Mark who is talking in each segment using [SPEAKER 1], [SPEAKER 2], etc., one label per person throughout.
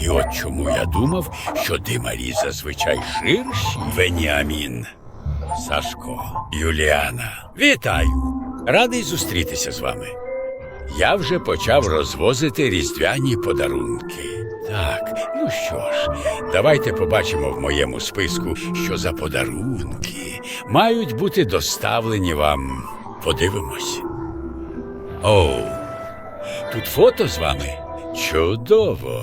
[SPEAKER 1] І от чому я думав, що димарі зазвичай ширші. Веніамін, Сашко, Юліана. Вітаю! Радий зустрітися з вами. Я вже почав розвозити різдвяні подарунки. Так, ну що ж, давайте побачимо в моєму списку, що за подарунки мають бути доставлені вам. Подивимось. Оу, тут фото з вами? Чудово,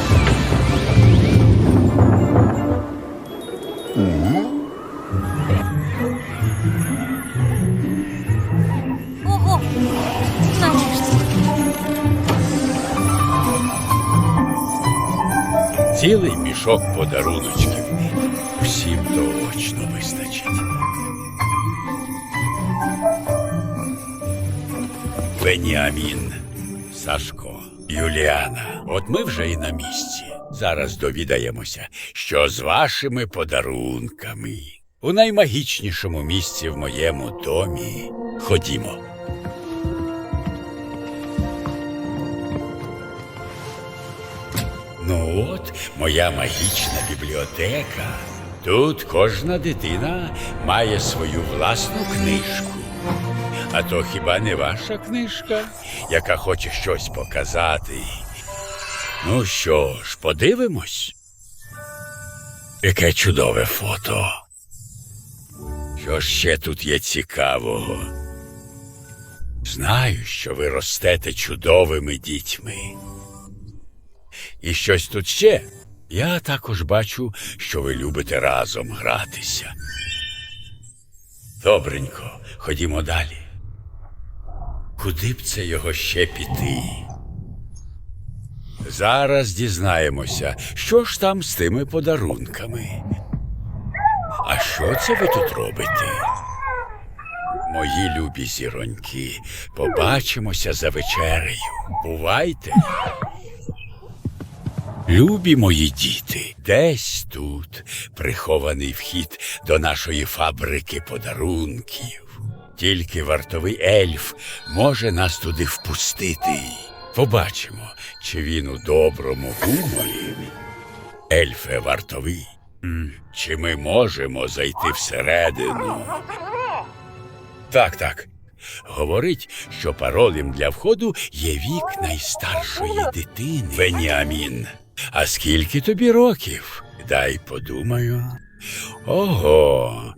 [SPEAKER 1] Цілий мішок подаруночків. Всім точно вистачить. Веніамін, Сашко, Юліана. От ми вже і на місці. Зараз довідаємося, що з вашими подарунками. У наймагічнішому місці в моєму домі. Ходімо. Ну от, моя магічна бібліотека. Тут кожна дитина має свою власну книжку. А то хіба не ваша книжка, яка хоче щось показати? Ну що ж, подивимось. Яке чудове фото. Що ще тут є цікавого? Знаю, що ви ростете чудовими дітьми. І щось тут ще. Я також бачу, що ви любите разом гратися. Добренько, ходімо далі. Куди б це його ще піти? Зараз дізнаємося, що ж там з тими подарунками. А що це ви тут робите? Мої любі зіроньки, побачимося за вечерею. Бувайте. Любі мої діти, десь тут прихований вхід до нашої фабрики подарунків. Тільки вартовий ельф може нас туди впустити. Побачимо, чи він у доброму гуморі. Ельфе вартовий. Чи ми можемо зайти всередину? Так, так. Говорить, що паролем для входу є вік найстаршої дитини. Веніамін. А скільки тобі років? Дай подумаю. Ого,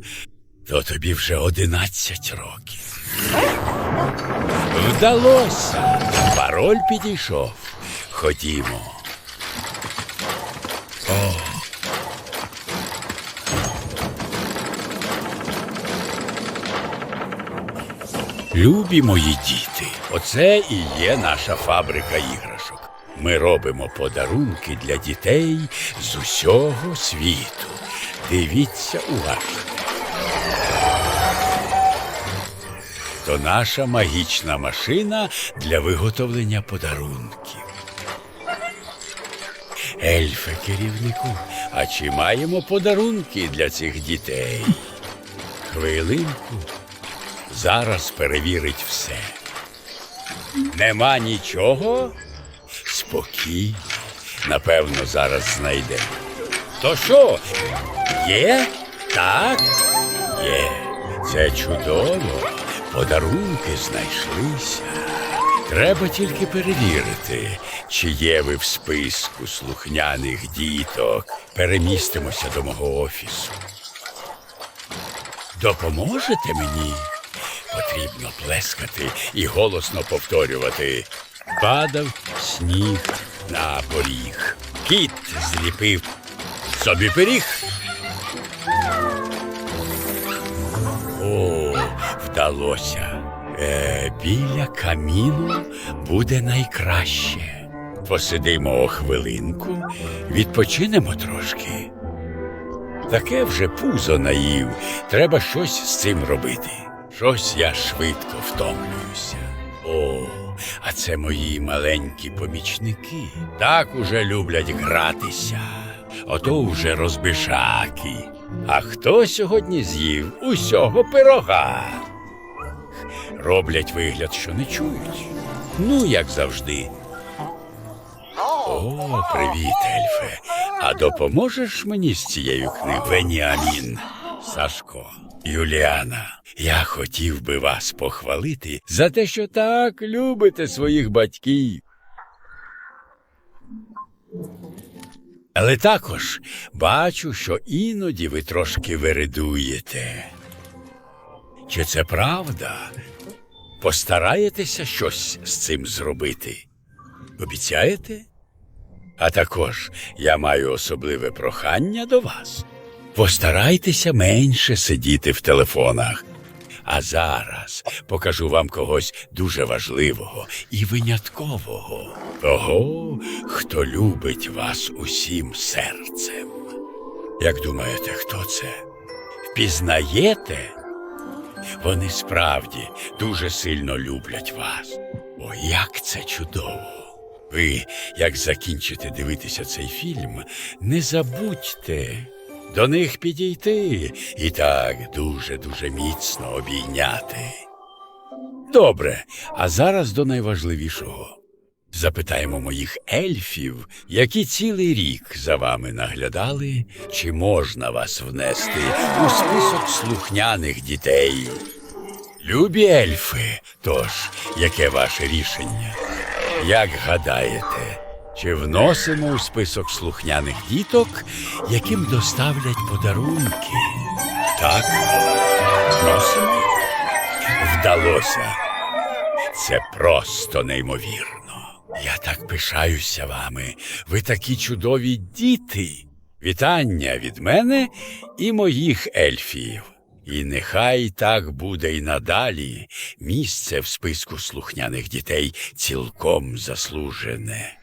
[SPEAKER 1] то тобі вже одинадцять років. Вдалося. Пароль підійшов. Ходімо. О. Любі мої діти, оце і є наша фабрика іграшок. Ми робимо подарунки для дітей з усього світу. Дивіться уважно. То наша магічна машина для виготовлення подарунків. Ельфе, керівнику, а чи маємо подарунки для цих дітей? Хвилинку. Зараз перевірить все. Нема нічого? Спокійно. Напевно, зараз знайде. То що? Є? Так? Є. Це чудово. Подарунки знайшлися. Треба тільки перевірити, чи є ви в списку слухняних діток. Перемістимося до мого офісу. Допоможете мені? Потрібно плескати і голосно повторювати. Падав сніг на поріг. Кіт зліпив собі пиріг. О, вдалося. Е, біля каміну буде найкраще. Посидимо хвилинку, відпочинемо трошки. Таке вже пузо наїв. Треба щось з цим робити. Щось я швидко втомлююся. О, а це мої маленькі помічники. Так уже люблять гратися. Ото вже розбишаки. А хто сьогодні з'їв усього пирога? Роблять вигляд, що не чують. Ну, як завжди. О, привіт, Ельфе. А допоможеш мені з цією книгою? Веніамін, Сашко, Юліана. Я хотів би вас похвалити за те, що так любите своїх батьків. Але також бачу, що іноді ви трошки вередуєте. Чи це правда? Постараєтеся щось з цим зробити? Обіцяєте? А також я маю особливе прохання до вас. Постарайтеся менше сидіти в телефонах. А зараз покажу вам когось дуже важливого і виняткового. Того, хто любить вас усім серцем. Як думаєте, хто це? Впізнаєте? Вони справді дуже сильно люблять вас. О, як це чудово! Ви, як закінчите дивитися цей фільм, не забудьте до них підійти і так дуже-дуже міцно обійняти. Добре, а зараз до найважливішого. Запитаємо моїх ельфів, які цілий рік за вами наглядали, чи можна вас внести у список слухняних дітей. Любі ельфи, тож, яке ваше рішення? Як гадаєте, чи вносимо у список слухняних діток, яким доставлять подарунки? Так, вносимо? Вдалося. Це просто неймовірно. Я так пишаюся вами. Ви такі чудові діти. Вітання від мене і моїх ельфів. І нехай так буде й надалі. Місце в списку слухняних дітей цілком заслужене.